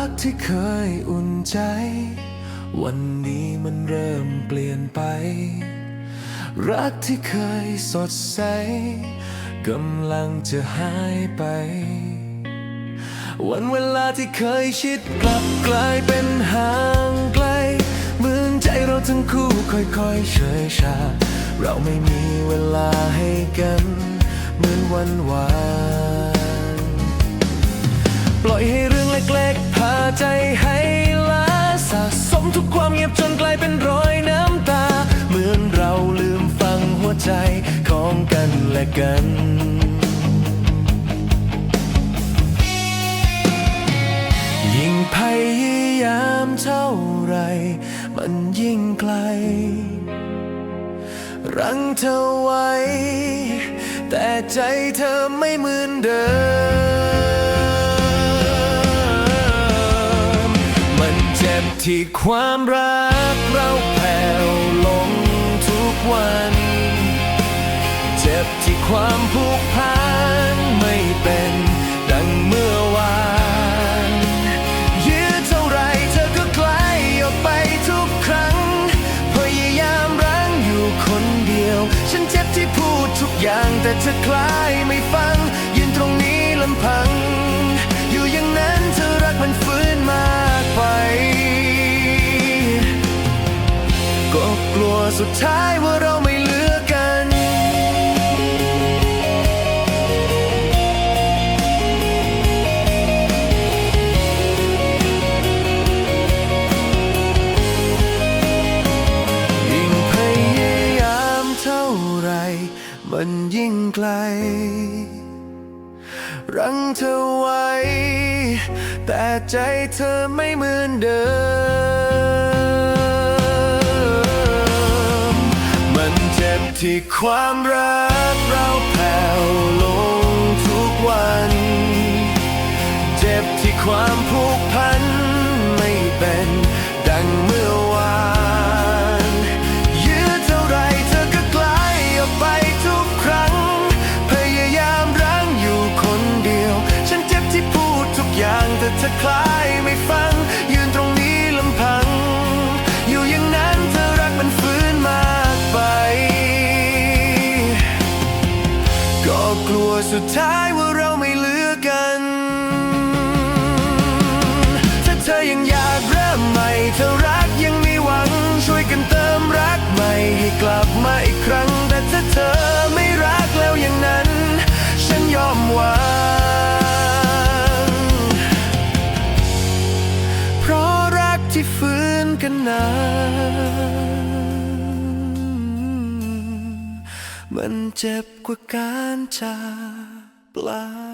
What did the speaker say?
ักที่เคยอุ่นใจ วันนี้มันเริ่มเปลี่ยนไป รักที่เคยสดใสกำลังจะหายไป วันเวลาที่เคยชิดกลับกลายเป็นห่างไกล เหมือนใจเราทั้งคู่ค่อยๆเฉยชา เราไม่มีเวลาให้กัน เหมือนวันวาน ปล่อยให้ ใจให้ล้าสะสมทุกความเงียบจนกลายเป็นรอยน้ำตา เหมือนเราลืมฟังหัวใจของกันและกันยิ่งพยายามเท่าไร มันยิ่งไกล รั้งเธอไว้ แต่ใจเธอไม่เหมือนเดิม ที่ความรักเราแผ่วลงทุกวัน เจ็บที่ความผูกพันไม่เป็นดังเมื่อวานยืดเท่าไรเธอก็ไกลออกไปทุกครั้ง พยายามรั้งอยู่คนเดียว ฉันเจ็บที่พูดทุกอย่างแต่เธอคล้ายไม่ฟัง สุดท้ายว่าเราไม่เหลือกัน ยิ่งพยายามเท่าไร มันยิ่งไกล รั้งเธอไว้ แต่ใจเธอไม่เหมือนเดิม ที่ความรักเราแผ่วลงทุกวัน เจ็บที่ความผูกพันไม่เป็นดังเมื่อวานยืดเท่าไรเธอก็ไกลออกไปทุกครั้ง พยายามรั้งอยู่คนเดียว ฉันเจ็บที่พูดทุกอย่างแต่เธอคลาย สุดท้ายว่าเราไม่เหลือกัน ถ้าเธอยังอยากเริ่มใหม่ เธอรักยังมีหวัง ช่วยกันเติมรักใหม่ให้กลับมาอีกครั้ง แต่ถ้าเธอไม่รักแล้วอย่างนั้น ฉันยอมวางเพราะรักที่ฟื้นกันนานมันเจ็บกว่าการจาก ลา